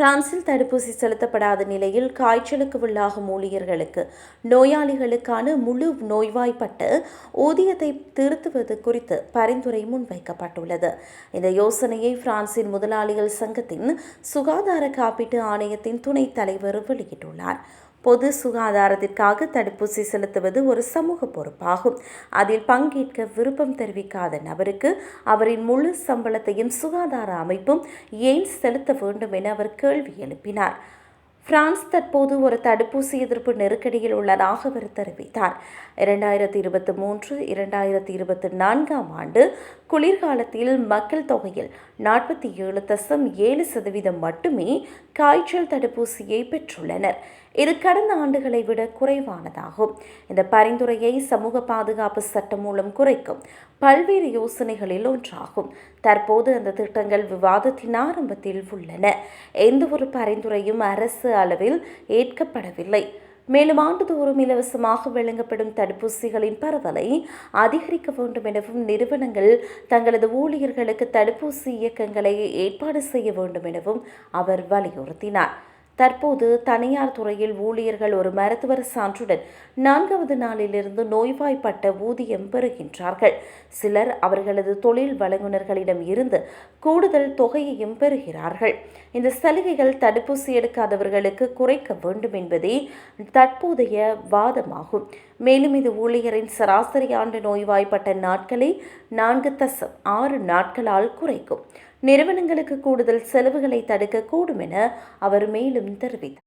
பிரான்சில் தடுப்பூசி செலுத்தப்படாத நிலையில் காய்ச்சலுக்கு உள்ளாகும் ஊழியர்களுக்கு நோயாளிகளுக்கான முழு நோய்வாய்ப்பட்ட ஊதியத்தை திருத்துவது குறித்து பரிந்துரை முன்வைக்கப்பட்டுள்ளது. இந்த யோசனையை பிரான்சின் முதலாளிகள் சங்கத்தின் சுகாதார காப்பீட்டு ஆணையத்தின் துணைத் தலைவர் வெளியிட்டுள்ளார். பொது சுகாதாரத்திற்காக தடுப்பூசி செலுத்துவது ஒரு சமூக பொறுப்பாகும். அதில் பங்கேற்க விருப்பம் தெரிவிக்காத நபருக்கு அவரின் முழு சம்பளத்தையும் சுகாதார அமைப்பும் ஏன் செலுத்த வேண்டும் என அவர் கேள்வி எழுப்பினார். பிரான்ஸ் தற்போது ஒரு தடுப்பூசி எதிர்ப்பு நெருக்கடியில் உள்ளதாக அவர் தெரிவித்தார். இரண்டாயிரத்தி இருபத்தி மூன்று இரண்டாயிரத்தி இருபத்தி நான்காம் ஆண்டு குளிர்காலத்தில் மக்கள் தொகையில் நாற்பத்தி ஏழு தசம் ஏழு சதவீதம் மட்டுமே காய்ச்சல் தடுப்பூசியை பெற்றுள்ளனர். இது கடந்த ஆண்டுகளை விட குறைவானதாகும். இந்த பரிந்துரையை சமூக பாதுகாப்பு சட்டம் மூலம் குறைக்கும் பல்வேறு யோசனைகளில் ஒன்றாகும். தற்போது அந்த திட்டங்கள் விவாதத்தின் ஆரம்பத்தில் உள்ளன. எந்த ஒரு பரிந்துரையும் அரசு அளவில் ஏற்கப்படவில்லை. மேலும் ஆண்டுதோறும் இலவசமாக வழங்கப்படும் தடுப்பூசிகளின் பரவலை அதிகரிக்க வேண்டும் எனவும் நிறுவனங்கள் தங்களது ஊழியர்களுக்கு தடுப்பூசி இயக்கங்களை ஏற்பாடு செய்ய வேண்டும் எனவும் அவர் வலியுறுத்தினார். தற்போது தனியார் துறையில் ஊழியர்கள் ஒரு மருத்துவர் சான்றுடன் நான்காவது நாளிலிருந்து நோய்வாய்ப்பட்ட ஊதியம் பெறுகின்றார்கள். சிலர் அவர்களது தொழில் வழங்குநர்களிடம் இருந்து கூடுதல் தொகையையும் பெறுகிறார்கள். இந்த சலுகைகள் தடுப்பூசி எடுக்காதவர்களுக்கு குறைக்க வேண்டும் என்பதே தற்போதைய வாதமாகும். மேலும் இது ஊழியரின் சராசரி ஆண்டு நோய்வாய்ப்பட்ட நாட்களை நான்கு தசம் ஆறு நாட்களால் குறைக்கும். நிறுவனங்களுக்கு கூடுதல் செலவுகளை தடுக்கக்கூடும் என அவர் மேலும் தெரிவித்தார்.